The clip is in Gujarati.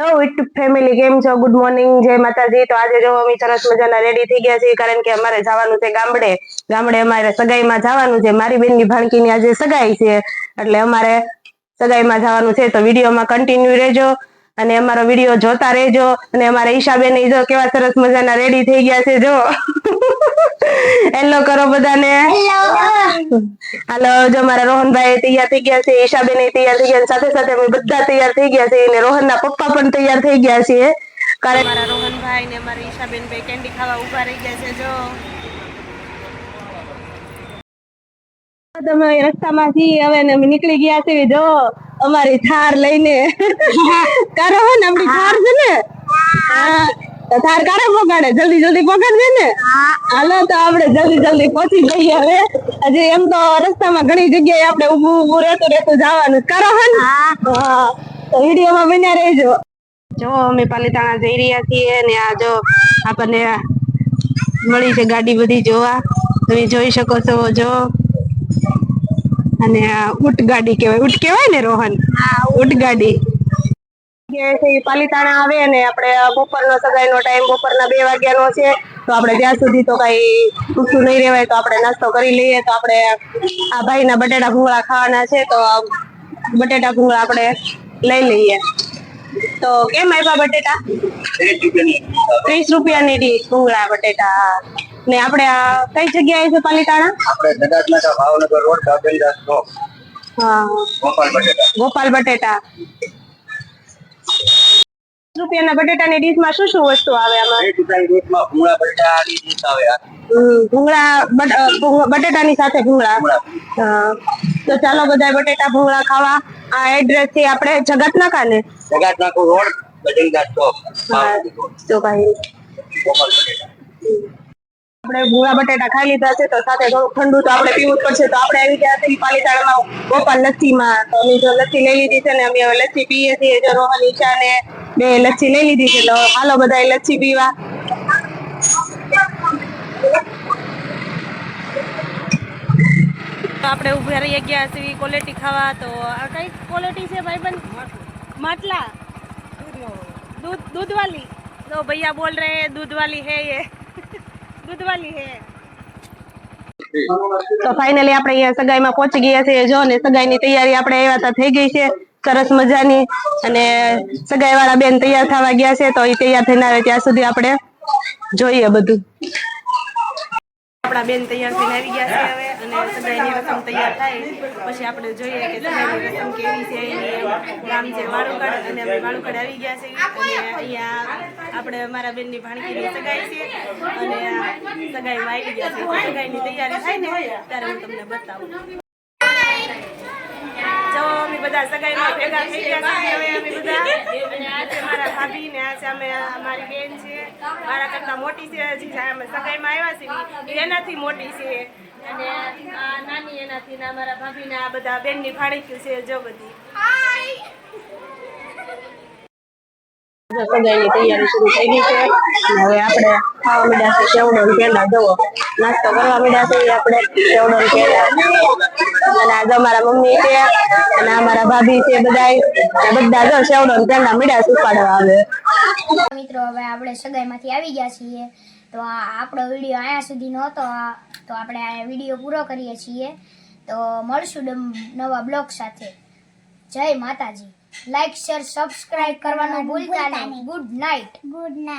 હેલો યુટ્યુબ ફેમિલી કેમ છો? ગુડ મોર્નિંગ જય માતાજી. તો આજે જો અમે સરસ મજાના રેડી થઈ ગયા છીએ, કારણ કે અમારે જવાનું છે ગામડે. ગામડે અમારે સગાઈમાં જવાનું છે. મારી બેનની ભાણકીની આજે સગાઈ છે. એટલે અમારે સગાઈમાં જવાનું છે. તો વિડીયોમાં કન્ટિન્યુ રહેજો અને અમારો વીડિયો જોતા રહેજો. અને અમારા ઈશાબેન જો કેવા સરસ મજાના રેડી થઈ ગયા છે, જો. હેલો કરો બધાને. હાલો જો મારા રોહનભાઈ તૈયાર થઈ ગયા છે ઈશાબેન તૈયાર થઈ ગયા સાથે સાથે અમે બધા તૈયાર થઈ ગયા છે અને રોહનના પપ્પા પણ તૈયાર થઈ ગયા છે કારણ મારા રોહનભાઈ ને મારી ઈશાબેન ભાઈ કેન્ડી ખાવા ઊભા રહી ગયા છે જો. તમે રસ્તામાંથી હવે ને અમે નીકળી ગયા છે જો. અમારી થાર લઈને. કરો ને આપણી થાર છે ને? હા. તો થાર કારે પગાડે જલ્દી જલ્દી પગાડજે ને. હાલો તો આપણે જલ્દી જલ્દી પહોંચી જઈએ હવે. હજી એમ તો રસ્તામાં ઘણી જગ્યાએ આપણે ઊભું ઊભું રહેતું રહેતું જવાનું. કરો હે ને. હા. તો વિડીયોમાં બન્યા રહેજો. જો અમે પાલીતાણા જઈ રહ્યા છીએ ને આ જો આપણને મળી છે ગાડી બધી જોવા. તમે જોઈ શકો છો જો. અને આ ઊંટ ગાડી કહેવાય. ઊંટ કહેવાય ને રોહન? ઊંટ ગાડી. છે ઈ પાલીતાણા આવે ને આપણે બપોરનો સગાઈનો ટાઈમ બપોરના બે વાગ્યાનો છે તો આપણે ત્યાં સુધી તો કઈ ભૂખું નહીં રહેવાય તો આપણે નાસ્તો કરી લઈએ તો આપણે આ ભાઈના બટેટા ભૂંગળા ખાવાના છે તો બટેટા ભૂંગળા આપણે લઈ લઈએ. તો કેમ આપ્યા બટેટા? ત્રીસ રૂપિયાની ડીશ ભૂંગળા બટેટા. ને આપણે આ કઈ જગ્યાએ છે પાલીતાણા આપણે ભાવનગર રોડ ચોક હા. ગોપાલ બટેટા. ગોપાલ બટેટા. રૂપિયાના બટેટાની ડીશમાં શું શું વસ્તુ આવે આમાં? ભૂંગળા ડીશ આવે ભૂંગળા બટેટાની સાથે ભૂંગળા. તો ચાલો બધા બટેટા ભૂંગળા ખાવા. આ એડ્રેસ છે આપણે જગત નાકા ને જગાતનાકો રોડ ચોક. આપણે ભૂંગળા બટેટા ખાઈ લીધા છે તો સાથે થોડું ઠંડુ તો આપણે પીવું જ પડશે. તો આપણે આવી ગયા છીએ પાલીતાણામાં ગોપાલ લસ્સીમાં. તો અમે જો લસ્સી લઈ લીધી છે ને અમે હવે લસ્સી પીએ છીએ જો રોહન ઈશા ને બે લસ્સી લઈ લીધી છે તો હાલો બધા લસ્સી પીવા તો આપણે ઉભા રહી ગયા છીએ ક્વોલિટી ખાવા તો આ કઈ ક્વોલિટી છે ભાઈબંધ માટલા दूध दूध वाली तो भैया बोल रहे हैं दूध वाली है ये दूध वाली है તો ફાઇનલી આપણે અહીંયા સગાઈમાં પહોંચી ગયા છીએ જો ને સગાઈની તૈયારી આપણે આવ્યા તા થઈ ગઈ છે સરસ મજાની અને સગાઈ વાળા બેન તૈયાર થવા ગયા છે, તો એ તૈયાર થઈને આવે ત્યાં સુધી આપણે જોઈએ બધું. આપણા બેન તૈયાર થઈને આવી ગયા છે હવે, અને સગાઈની રસમ તૈયાર થાય. પછી આપણે જોઈએ કે સગાઈની રસમ કેવી છે, એની નામ છે વાળુકડ, અને અમે વાળુકડ આવી ગયા છે. અને અહીંયા આપણે અમારા બેનની ભાણકીની સગાઈ છે, અને સગાઈમાં આવી ગયા છે. સગાઈની તૈયારી થાય ને, ત્યારે હું તમને બતાવું. બધા સગાઈમાં ભેગા થઈ ગયા છે. હવે અમે બધા અને આ છે મારા ભાભી ને આ છે અમે અમારી બેન છે. મારા કરતા મોટી છે હજી અમે સગાઈમાં આવ્યા છીએ એનાથી મોટી છે. અને આ નાની એનાથી ના મારા ભાભી ને આ બધા બેનની ભાણીક્યું છે જો બધી સગાઈની તૈયારી શરૂ થઈ ગઈ છે હવે આપણે ખાવા મીડ્યા છે સેવડો ને જવો નાસ્તો કરવા મીડ્યા છે આપણે સેવડો પેંડા અને આજે અમારા મમ્મી છે અને અમારા ભાભી છે બધાય. બધા જો સેવડો ને પેંડા મીડ્યા સુપાડવા આવે. મિત્રો હવે આપણે સગાઈમાંથી આવી ગયા છીએ. તો આ આપણો વીડિયો અહીંયા સુધીનો હતો આ તો આપણે આ વીડિયો પૂરો કરીએ છીએ. તો મળશું ડમ- નવા બ્લોગ સાથે. જય માતાજી. લાઈક શેર સબસ્ક્રાઇબ કરવાનું ભૂલતા નહીં. Good night good night